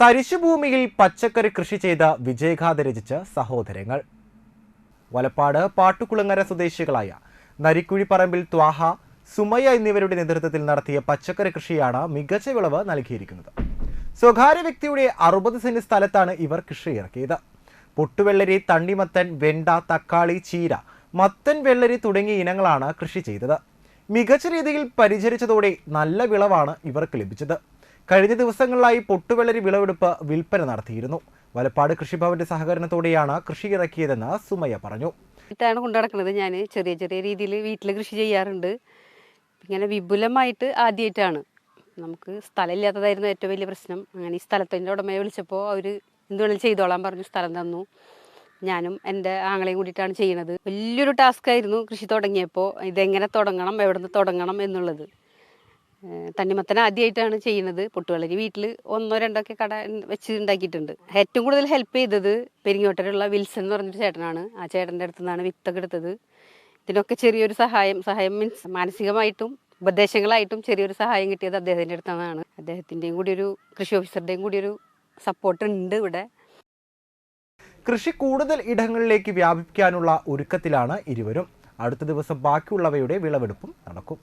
തരിശുഭൂമിയിൽ പച്ചക്കറി കൃഷി ചെയ്ത വിജയഗാഥ രചിച്ച സഹോദരങ്ങൾ. വലപ്പാട് പാട്ടുകുളങ്ങര സ്വദേശികളായ നരിക്കുഴിപ്പറമ്പിൽ ത്വാഹ സുമയ എന്നിവരുടെ നേതൃത്വത്തിൽ നടത്തിയ പച്ചക്കറി കൃഷിയാണ് മികച്ച വിളവ് നൽകിയിരിക്കുന്നത്. സ്വകാര്യ വ്യക്തിയുടെ അറുപത് സെന്റ് സ്ഥലത്താണ് ഇവർ കൃഷി ഇറക്കിയത് പൊട്ടുവെള്ളരി തണ്ണിമത്തൻ വെണ്ട തക്കാളി ചീര മത്തൻ വെള്ളരി തുടങ്ങിയ ഇനങ്ങളാണ് കൃഷി ചെയ്തത്. മികച്ച രീതിയിൽ പരിചരിച്ചതോടെ നല്ല വിളവാണ് ഇവർക്ക് ലഭിച്ചത്. കഴിഞ്ഞ ദിവസങ്ങളിലായി പൊട്ടുവെള്ളരി വിളവെടുപ്പ് വിൽപ്പന നടത്തിയിരുന്നു. വലപ്പാട് കൃഷിഭവന്റെ സഹകരണത്തോടെയാണ് കൃഷി ഇറക്കിയതെന്ന് സുമയ്യ പറഞ്ഞു. ഇട്ടാണ് കൊണ്ടു നടക്കുന്നത്. ഞാൻ ചെറിയ ചെറിയ രീതിയിൽ വീട്ടിൽ കൃഷി ചെയ്യാറുണ്ട്. ഇങ്ങനെ വിപുലമായിട്ട് ആദ്യമായിട്ടാണ് നമുക്ക് സ്ഥലമില്ലാത്തതായിരുന്നു ഏറ്റവും വലിയ പ്രശ്നം. അങ്ങനെ ഈ സ്ഥലത്തിന്റെ ഉടമയെ വിളിച്ചപ്പോൾ അവർ എന്തുവേണമെങ്കിലും ചെയ്തോളാൻ പറഞ്ഞു സ്ഥലം തന്നു. ഞാനും എന്റെ ആങ്ങളെയും കൂടിയിട്ടാണ് ചെയ്യുന്നത്. വലിയൊരു ടാസ്ക് ആയിരുന്നു കൃഷി തുടങ്ങിയപ്പോൾ ഇതെങ്ങനെ തുടങ്ങണം എവിടെ നിന്ന് തുടങ്ങണം എന്നുള്ളത്. ഏഹ് തണ്ണിമത്തൻ ആദ്യമായിട്ടാണ് ചെയ്യുന്നത് പൊട്ടുവളരി വീട്ടിൽ ഒന്നോ രണ്ടോ ഒക്കെ കട വെച്ച് ഉണ്ടാക്കിയിട്ടുണ്ട്. ഏറ്റവും കൂടുതൽ ഹെൽപ്പ് ചെയ്തത് പെരിങ്ങോട്ടരുള്ള വിൽസൺ എന്ന് പറഞ്ഞൊരു ചേട്ടനാണ്. ആ ചേട്ടന്റെ അടുത്ത് നിന്നാണ് വിത്തൊക്കെ എടുത്തത്. ഇതിനൊക്കെ ചെറിയൊരു സഹായം സഹായം മീൻസ് മാനസികമായിട്ടും ഉപദേശങ്ങളായിട്ടും ചെറിയൊരു സഹായം കിട്ടിയത് അദ്ദേഹത്തിന്റെ അടുത്താണ് അദ്ദേഹത്തിന്റെയും കൂടി ഒരു കൃഷി ഓഫീസറുടെയും കൂടി ഒരു സപ്പോർട്ട് ഉണ്ട് ഇവിടെ. കൃഷി കൂടുതൽ ഇടങ്ങളിലേക്ക് വ്യാപിപ്പിക്കാനുള്ള ഒരുക്കത്തിലാണ് ഇരുവരും. അടുത്ത ദിവസം ബാക്കിയുള്ളവയുടെ വിളവെടുപ്പും നടക്കും.